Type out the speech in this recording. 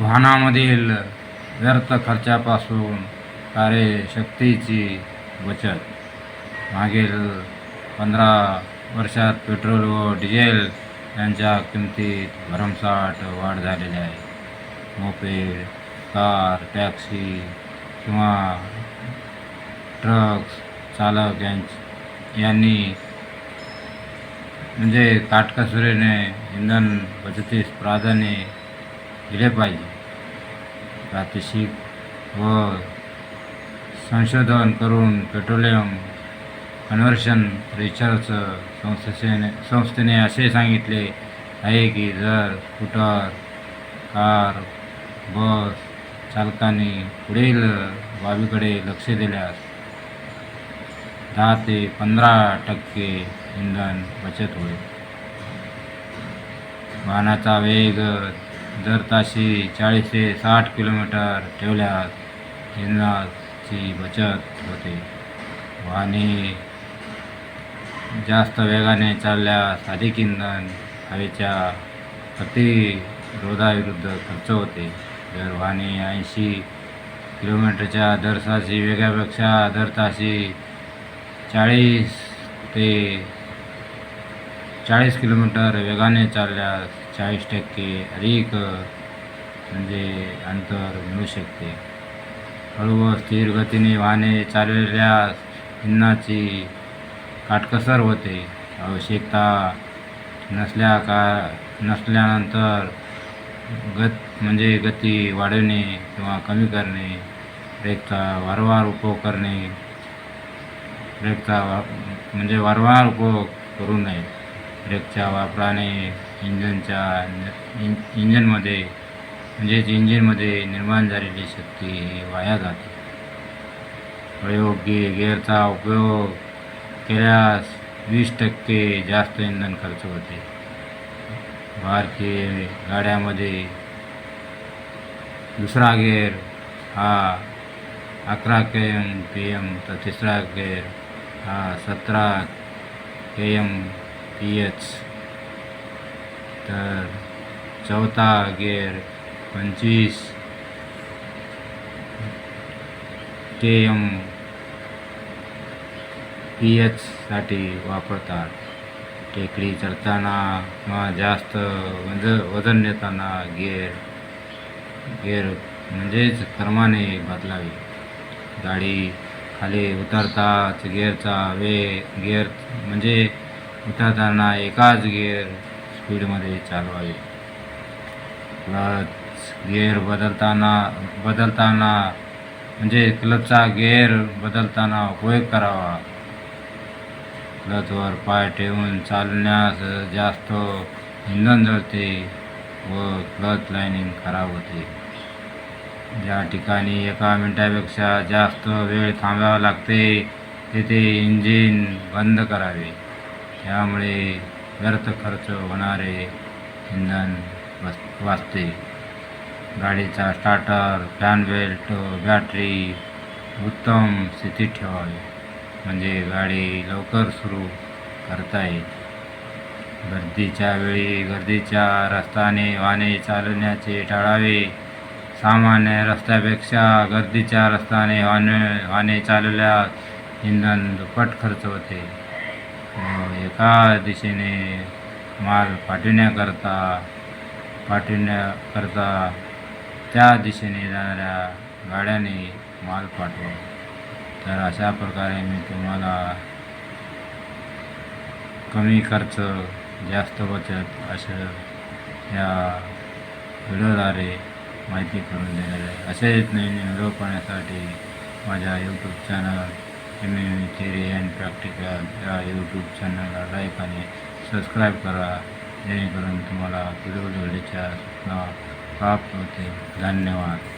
वाहनामधील व्यर्थ खर्चापासून कार्यशक्तीची बचत. मागील पंधरा वर्षात पेट्रोल व डिझेल यांच्या किमतीत भरमसाठ वाढ झालेली आहे. मोपेड कार टॅक्सी किंवा ट्रक्स चालक यांच यांनी म्हणजे काटकसरीने इंधन बचतीस प्राधान्य दिले पाहिजे. प्रादेशिक व संशोधन करून पेट्रोलियम कन्व्हर्शन रिसर्च संस्थेने संस्थेने असे सांगितले आहे की जर स्कूटर कार बस चालकांनी पुढील बाबीकडे लक्ष दिल्यास दहा ते पंधरा टक्के इंधन बचत होईल. वाहनाचा वेग दर ताशी चाळीस ते साठ किलोमीटर ठेवल्यास इंधनाची बचत होते. वाहने जास्त वेगाने चालल्यास अधिक इंधन हवेच्या प्रतिरोधाविरुद्ध खर्च होते. जर वाहने ऐंशी किलोमीटरच्या दरसाशी वेगापेक्षा दर ताशी चाळीस ते चाळीस किलोमीटर वेगाने चालल्यास चाळीस टक्के अधिक म्हणजे अंतर मिळू शकते. हळू व स्थिर गतीने वाहने चालवल्यास इंधनाची काटकसर होते. आवश्यकता नसल्या का नसल्यानंतर गत म्हणजे गती वाढवणे किंवा कमी करणे ब्रेकचा वारंवार उपयोग करणे ब्रेकचा वा म्हणजे वारंवार उपयोग करू नये. ब्रेकच्या वापराने इंजनच्या इं इंजनमध्ये म्हणजेच इंजिनमध्ये निर्माण झालेली शक्ती ही वाया जाते. प्रयोगी गिअरचा उपयोग केल्यास वीस टक्के जास्त इंधन खर्च होते. भारतीय गाड्यामध्ये दुसरा गेअर हा अकरा के एम पी एम तर तिसरा गेअर हा सतरा के एम पी एच. तर चौथा गेअर पंचवीस. के एम पी एचसाठी वापरतात. टेकडी चढताना किंवा जास्त वज वजन नेताना गेअर गेअर म्हणजेच क्रमाने बदलावी. गाडी खाली उतरताच गेअरचा वे गेअर म्हणजे उतरताना एकाच गेअर स्पीडमध्ये चालवावे क्लच गेअर बदलताना बदलताना म्हणजे क्लचचा गेअर बदलताना उपयोग करावा. क्लचवर पाय ठेवून चालण्यास जास्त इंधन जळते व क्लच लाईनिंग खराब होते. ज्या ठिकाणी एका मिनिटापेक्षा जास्त वेळ थांबावा लागते तेथे इंजिन बंद करावे. त्यामुळे व्यर्थ खर्च होणारे इंधन वाच वाचते. गाडीचा स्टार्टर फॅन बेल्ट बॅटरी उत्तम स्थितीत ठेवावी. म्हणजे गाडी लवकर सुरू करता येईल. गर्दीच्या वेळी गर्दीच्या रस्त्याने वाहने चालवण्याचे टाळावे. सामान्य रस्त्यापेक्षा गर्दीच्या रस्त्याने वाहने वाहने चालवल्यास इंधन दुप्पट खर्च होते. एका दिशेने माल पाठविण्याकरता पाठविण्याकरता त्या दिशेने जाणाऱ्या गाड्याने माल पाठवा. तर अशा प्रकारे मी तुम्हाला कमी खर्च जास्त बचत असं या व्हिडिओद्वारे माहिती करून देणार आहे. असेच नवीन व्हिडिओ पाहण्यासाठी माझ्या YouTube channel M M theory and practical या यूट्यूब चॅनलला लाईक आणि सबस्क्राईब करा जेणेकरून तुम्हाला व्हिडिओ व्हिडिओच्या सूचना प्राप्त होते धन्यवाद